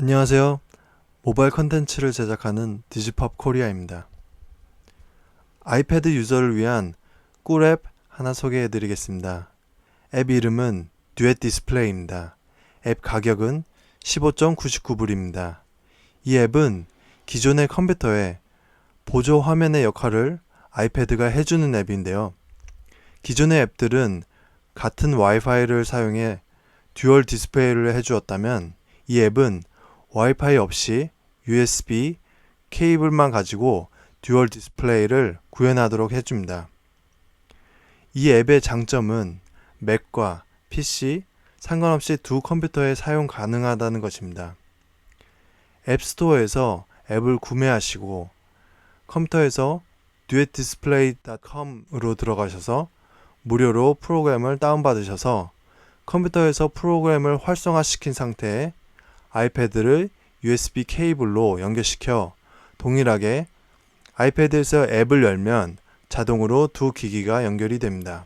안녕하세요. 모바일 컨텐츠를 제작하는 디지팝 코리아입니다. 아이패드 유저를 위한 꿀앱 하나 소개해 드리겠습니다. 앱 이름은 듀엣 디스플레이입니다. 앱 가격은 15.99불입니다. 이 앱은 기존의 컴퓨터에 보조 화면의 역할을 아이패드가 해주는 앱인데요. 기존의 앱들은 같은 와이파이를 사용해 듀얼 디스플레이를 해주었다면 이 앱은 와이파이 없이 USB 케이블만 가지고 듀얼 디스플레이를 구현하도록 해줍니다. 이 앱의 장점은 맥과 PC 상관없이 두 컴퓨터에 사용 가능하다는 것입니다. 앱스토어에서 앱을 구매하시고 컴퓨터에서 duetdisplay.com으로 들어가셔서 무료로 프로그램을 다운받으셔서 컴퓨터에서 프로그램을 활성화시킨 상태에 아이패드를 USB 케이블로 연결시켜 동일하게 아이패드에서 앱을 열면 자동으로 두 기기가 연결이 됩니다.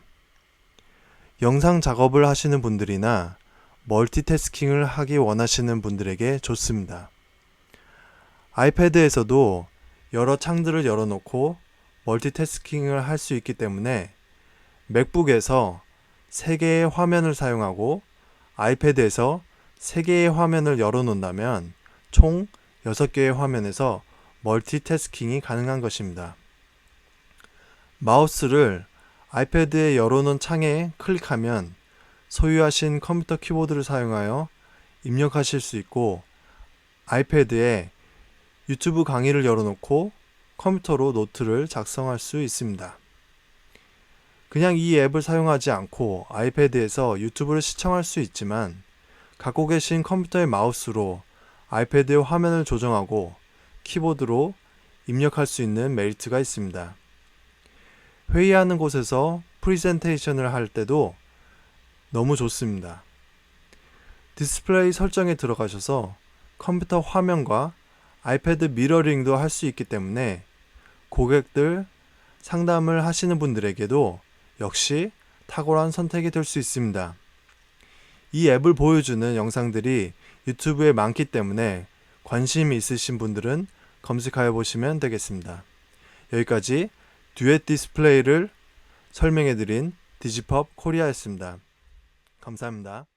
영상 작업을 하시는 분들이나 멀티태스킹을 하기 원하시는 분들에게 좋습니다. 아이패드에서도 여러 창들을 열어놓고 멀티태스킹을 할 수 있기 때문에 맥북에서 3개의 화면을 사용하고 아이패드에서 3개의 화면을 열어놓는다면 총 6개의 화면에서 멀티태스킹이 가능한 것입니다. 마우스를 아이패드에 열어놓은 창에 클릭하면 소유하신 컴퓨터 키보드를 사용하여 입력하실 수 있고 아이패드에 유튜브 강의를 열어놓고 컴퓨터로 노트를 작성할 수 있습니다. 그냥 이 앱을 사용하지 않고 아이패드에서 유튜브를 시청할 수 있지만 갖고 계신 컴퓨터의 마우스로 아이패드의 화면을 조정하고 키보드로 입력할 수 있는 메리트가 있습니다. 회의하는 곳에서 프리젠테이션을 할 때도 너무 좋습니다. 디스플레이 설정에 들어가셔서 컴퓨터 화면과 아이패드 미러링도 할 수 있기 때문에 고객들 상담을 하시는 분들에게도 역시 탁월한 선택이 될 수 있습니다. 이 앱을 보여주는 영상들이 유튜브에 많기 때문에 관심 있으신 분들은 검색하여 보시면 되겠습니다. 여기까지 듀엣 디스플레이를 설명해 드린 디지팝 코리아였습니다. 감사합니다.